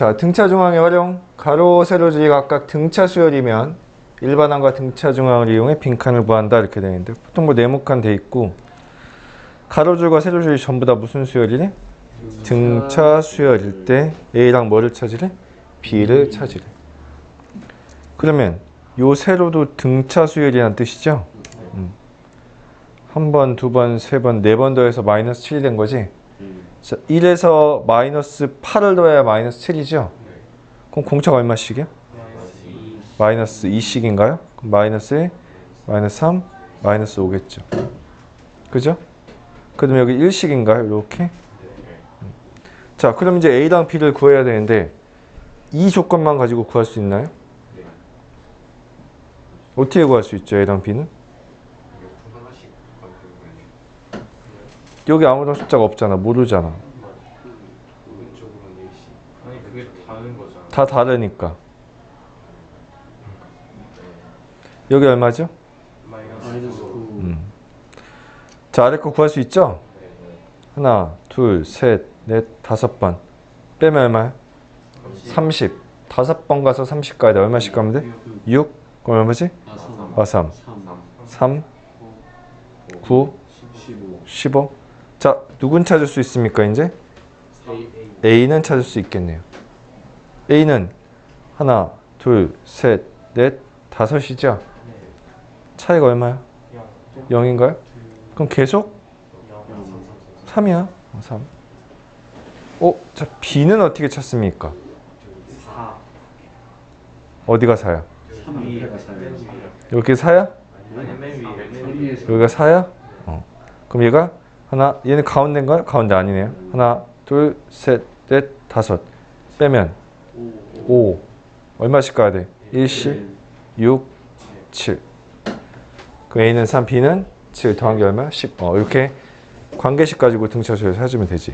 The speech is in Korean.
자, 등차 중앙의 활용. 가로, 세로 줄이 각각 등차 수열이면 일반항과 등차 중앙을 이용해 빈칸을 구한다 이렇게 되는데 보통 뭐 네모칸 돼 있고 가로줄과 세로줄이 전부 다 무슨 수열이래? 등차 수열일 때 A랑 뭐를 찾으래? B를 찾으래. 그러면 요 세로도 등차 수열이라는 뜻이죠? 음. 한 번, 두 번, 세 번, 네 번 더해서 마이너스 7이 된 거지? 자, 1에서 마이너스 8을 더해야 마이너스 7이죠? 그럼 공차가 얼마씩이야? 마이너스 2씩인가요? 그럼 마이너스 1, 마이너스 3, 마이너스 5겠죠. 그죠? 그럼 여기 1씩인가요? 이렇게? 음. 자, 그럼 이제 A랑 B를 구해야 되는데 이 조건만 가지고 구할 수 있나요? 어떻게 구할 수 있죠? A랑 B는? 여기 아무런 숫자가 없잖아. 모르잖아. 오른쪽으로 4시 아니 그게 다른 거잖아 다 다르니까. 여기 얼마죠? 마이너스 9 음. 자, 아래 거 구할 수 있죠? 하나, 둘, 셋, 넷, 다섯 번. 빼면 얼마야? 30. 다섯 번 가서 30 가야 돼. 얼마씩 가면 돼? 6. 그럼 얼마지? 아, 3. 3, 9, 15 15. 자, 누군 찾을 수 있습니까, 이제? A는 찾을 수 있겠네요. A는 하나, 둘, 셋, 넷, 다섯이죠? 차이가 얼마야? 0 인가요? 그럼 계속 3이야. 3. 어, 자, B는 어떻게 찾습니까? 4 어디가 4야? 3 위에 여기 4야? 아니 맨 위에 맨 위에 여기가 4야? 어. 그럼 얘가 하나, 얘는 가운데인가요? 가운데 아니네요. 하나, 둘, 셋, 넷, 다섯. 빼면 5. 얼마씩 가야 돼? 1씩 6, 7. 그 A는 3, B는 7 더한 게 얼마? 10. 어, 이렇게 관계식 가지고 등차수를 찾으면 되지.